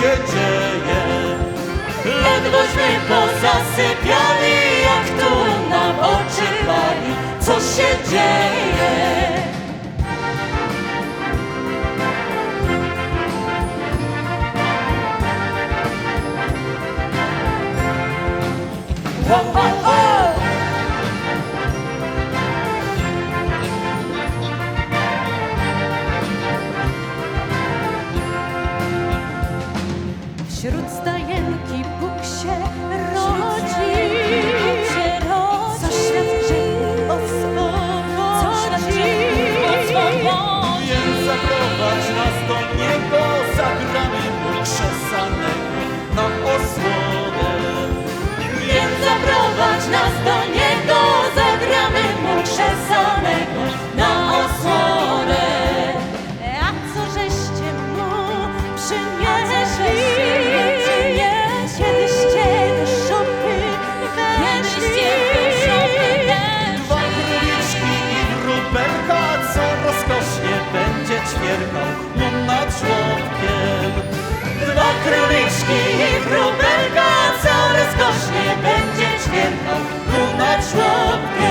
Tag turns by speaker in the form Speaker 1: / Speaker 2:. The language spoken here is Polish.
Speaker 1: się dzieje.
Speaker 2: Ledwośmy pozasypiali, jak tu nam oczy pali, co się dzieje.
Speaker 3: Wśród stajenki Bóg się rodzi, co świat grzechów oswobodzi.
Speaker 1: Więc zaprowadź nas do Niego, zagramy Mu krzesanego na osłonę.
Speaker 2: Więc zaprowadź nas do and much love